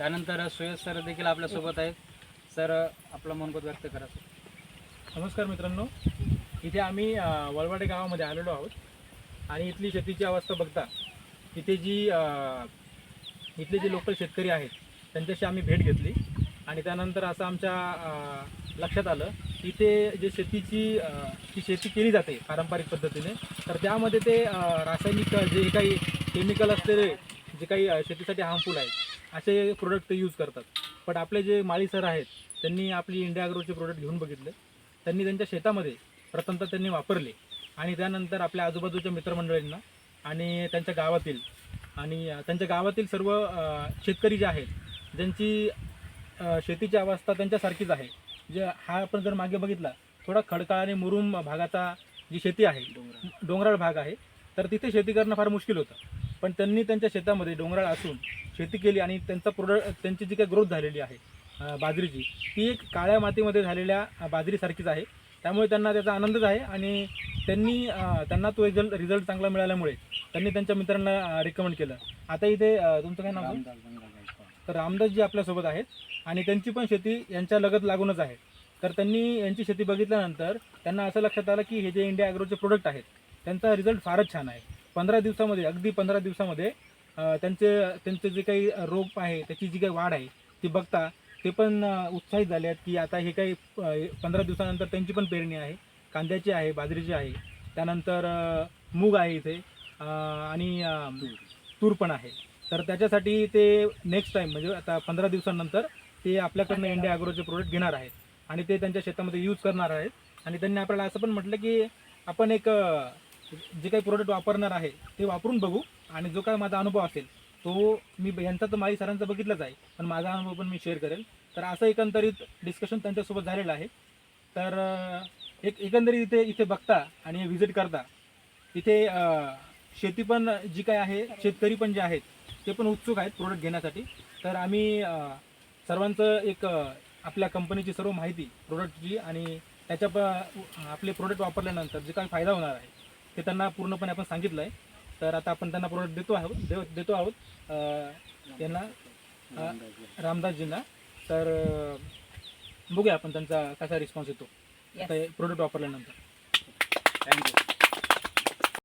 त्यानंतर सुयश सर देखील आपल्यासोबत आहेत. सर आपलं मनोगत व्यक्त करा नमस्कार मित्रांनो. इथे आम्ही वळवाडे गावामध्ये आलेलो आहोत. आणि इथली शेतीची अवस्था बघता इथे जी इथले जे लोकल शेतकरी आहेत त्यांच्याशी आम्ही भेट घेतली. आणि त्यानंतर असं आमच्या लक्षात आलं इथे जे शेतीची जी शेती केली जाते पारंपरिक पद्धतीने तर त्यामध्ये ते रासायनिक जे काही केमिकल असलेले जे काही शेतीसाठी हार्मफुल आहेत असे प्रोडक्ट ते यूज करतात. पण आपले जे माळी सर आहेत त्यांनी आपली इंडिया अग्रोचे प्रोडक्ट घेऊन बघितले. त्यांनी त्यांच्या शेतामध्ये प्रथमतः त्यांनी वापरले. आणि त्यानंतर आपल्या आजूबाजूच्या मित्रमंडळींना आणि त्यांच्या गावातील आणि त्यांच्या गावातील सर्व शेतकरी जे आहेत ज्यांची शेतीची अवस्था त्यांच्यासारखीच आहे. जे हा आपण जर मागे बघितला थोडा खडकाळ आणि मुरुम भागाचा जी शेती आहे डोंगराळ भाग आहे तर तिथे शेती करणं फार मुश्किल होतं. पण त्यांनी त्यांच्या शेतामध्ये डोंगराळ असून शेती केली आणि त्यांचा प्रोडक्ट त्यांची जी काही ग्रोथ झालेली आहे बाजरीची ती एक काळ्या मातीमध्ये झालेल्या बाजरीसारखीच आहे. त्यामुळे त्यांना त्याचा आनंदच आहे आणि त्यांनी त्यांना तो रिझल्ट रिझल्ट चांगला मिळाल्यामुळे त्यांनी त्यांच्या मित्रांना रिकमेंड केलं. आता इथे तुमचं काय नाव. तर रामदासजी आपल्यासोबत आहेत आणि त्यांची पण शेती यांच्या लगत लागूनच आहे. तर त्यांनी यांची शेती बघितल्यानंतर त्यांना असं लक्षात आलं की हे जे इंडिया ॲग्रोचे प्रोडक्ट आहेत त्यांचा रिझल्ट फारच छान आहे. पंधरा दिवसामध्ये अगदी पंधरा दिवसामध्ये त्यांचे त्यांचे जे काही रोप आहे त्याची जी काही वाढ आहे ती बघता ते पण उत्साहित झाले आहेत की आता हे काही पंधरा दिवसानंतर त्यांची पण पेरणी आहे. कांद्याची आहे बाजरीची आहे. त्यानंतर मूग आहे इथे आणि तूर पण आहे. तर त्याच्यासाठी ते नेक्स्ट टाइम म्हणजे आता पंधरा दिवसांनंतर ते आपल्याकडनं इंडिया अॅग्रोचे प्रोडक्ट घेणार आहेत. आणि ते त्यांच्या शेतामध्ये यूज करणार आहेत. आणि त्यांनी आपल्याला असं पण म्हटलं की आपण एक जे काही प्रोडक्ट वापरणार आहे ते वापरून बघू. आणि जो काय माझा अनुभव असेल तो मी यांचा तर माझी सरांचा बघितलाच आहे पण माझा अनुभव पण मी शेअर करेल. तर असं एकंदरीत डिस्कशन त्यांच्यासोबत झालेलं आहे. तर एक एकंदरीत इथे इथे बघता आणि व्हिजिट करता. इथे शेती पण जी काय आहे शेतकरी पण जे आहेत ते पण उत्सुक आहेत प्रोडक्ट घेण्यासाठी. तर आम्ही सर्वांचं एक आपल्या कंपनीची सर्व माहिती प्रोडक्टची आणि त्याच्या प आपले प्रोडक्ट वापरल्यानंतर जे काही फायदा होणार आहे ते त्यांना पूर्णपणे आपण सांगितलं आहे तर आता आपण त्यांना प्रोडक्ट देतो आहोत देव देतो आहोत त्यांना रामदासजींना. तर बघूया आपण त्यांचा कसा रिस्पॉन्स येतो. आता प्रोडक्ट वापरल्यानंतर. थँक्यू